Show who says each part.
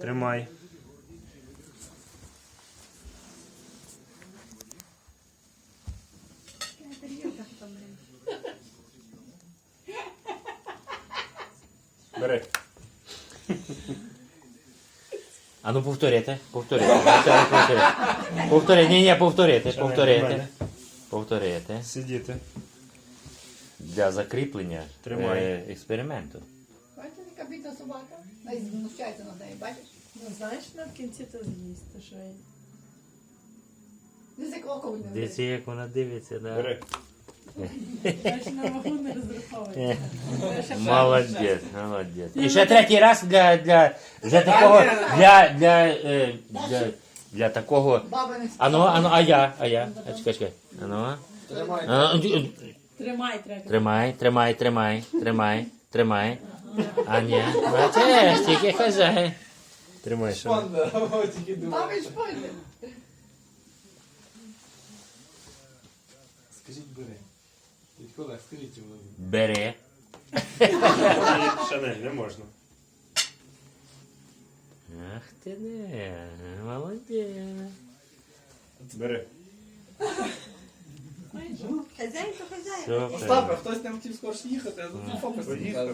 Speaker 1: Тримай. Бери.
Speaker 2: А ну повторите, повторите. Повторите, ні, ні, повторите.
Speaker 1: нормально.
Speaker 2: Повторите.
Speaker 1: Сидіти.
Speaker 2: Для закріплення
Speaker 1: Тримай.
Speaker 2: е, експерименту.
Speaker 3: Бідна собака? Най знущається над нею, бачиш?
Speaker 4: Ну, знаєш, на в кінці то з'їсти, що й.
Speaker 3: Не за кого не
Speaker 2: Дивіться, як вона дивиться, да?
Speaker 1: Бери.
Speaker 4: Знаєш, на вагу не розраховується.
Speaker 2: Молодець, молодець. І ще третій раз для, для, для такого, для, для, е, для, для такого.
Speaker 3: Баба не
Speaker 2: Ану, ану, а я, а я. А чекай, чекай.
Speaker 5: Тримай.
Speaker 2: А, д-
Speaker 4: Тримай треба.
Speaker 2: Тримай, тримай, тримай, тримай, тримай. А ні, бачиш, тільки хазяїн.
Speaker 1: Тримай ще.
Speaker 5: Панда, о, тільки думав.
Speaker 3: Баба шпильне.
Speaker 5: Скажіть, бери. Дядько Олег, скажіть йому.
Speaker 2: Бери.
Speaker 1: І Ще не, не можна.
Speaker 2: Ах ти не, молодець.
Speaker 1: Бери.
Speaker 6: Хазяїн то хазяїн.
Speaker 2: Супер.
Speaker 5: Остапе, хтось не хотів скорше їхати, а тут фокус не
Speaker 1: Поїхали.